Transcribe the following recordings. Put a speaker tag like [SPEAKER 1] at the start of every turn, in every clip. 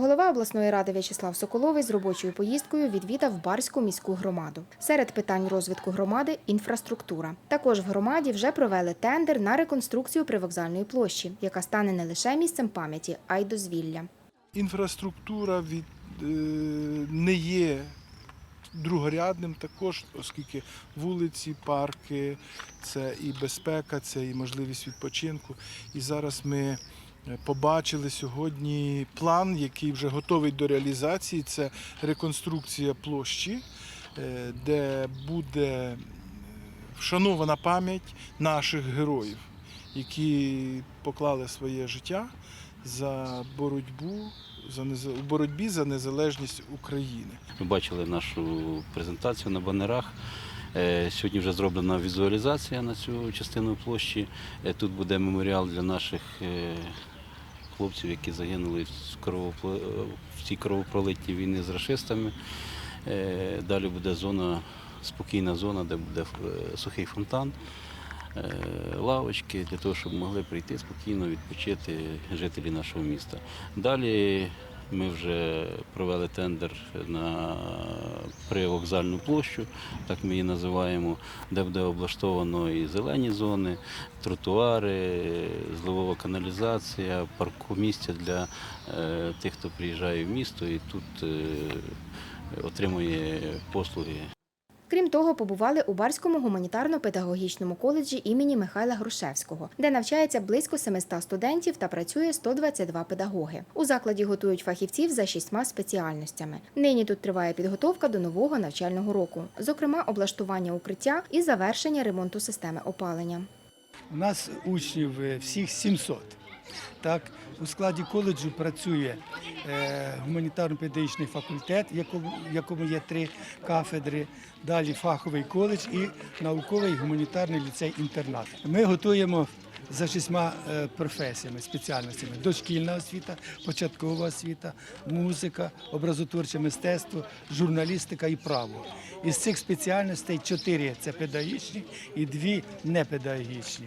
[SPEAKER 1] Голова обласної ради В'ячеслав Соколовий з робочою поїздкою відвідав Барську міську громаду. Серед питань розвитку громади інфраструктура. Також в громаді вже провели тендер на реконструкцію привокзальної площі, яка стане не лише місцем пам'яті, а й дозвілля.
[SPEAKER 2] Інфраструктура від, е, не є другорядним також, оскільки вулиці, парки, це і безпека, це і можливість відпочинку. І зараз ми побачили сьогодні план, який вже готовий до реалізації. Це реконструкція площі, е, де буде е, вшанована пам'ять наших героїв, які поклали своє життя за боротьбу за неза- у боротьбі за незалежність України.
[SPEAKER 3] Ви бачили нашу презентацію на банерах. Е, Сьогодні вже зроблена візуалізація на цю частину площі. Е, Тут буде меморіал для наших е, хлопців, які загинули в цій кровопролитній війні з рашистами. Далі буде зона, спокійна зона, де буде сухий фонтан, лавочки, для того, щоб могли прийти спокійно відпочити жителі нашого міста. Далі ми вже провели тендер на привокзальну площу, так ми її називаємо, де буде облаштовано і зелені зони, тротуари, зливова каналізація, паркомістя для е, тих, хто приїжджає в місто і тут е, отримує послуги.
[SPEAKER 1] Того, побували у Барському гуманітарно-педагогічному коледжі імені Михайла Грушевського, де навчається близько 700 студентів та працює 122 педагоги. У закладі готують фахівців за шістьма спеціальностями. Нині тут триває підготовка до нового навчального року, зокрема облаштування укриття і завершення ремонту системи опалення.
[SPEAKER 4] У нас учнів е, всіх 700. Так, у складі коледжу працює е, гуманітарно-педагогічний факультет, якому, якому є три кафедри, далі фаховий коледж і науковий гуманітарний ліцей-інтернат. Ми готуємо за шістьма е, професіями, спеціальностями: дошкільна освіта, початкова освіта, музика, образотворче мистецтво, журналістика і право. Із цих спеціальностей чотири це педагогічні і дві непедагогічні.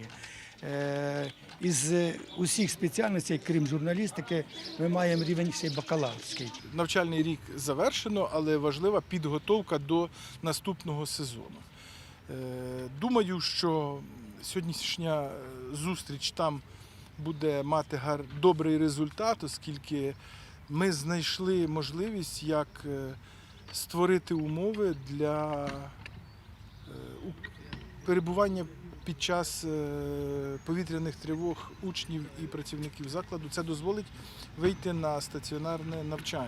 [SPEAKER 4] Е, Із е, усіх спеціальностей, крім журналістики, ми маємо рівень ще бакалаврський.
[SPEAKER 2] Навчальний рік завершено, але важлива підготовка до наступного сезону. Е, Думаю, що сьогоднішня зустріч там буде мати добрий результат, оскільки ми знайшли можливість, як створити умови для перебування під час е, повітряних тривог учнів і працівників закладу. Це дозволить вийти на стаціонарне навчання.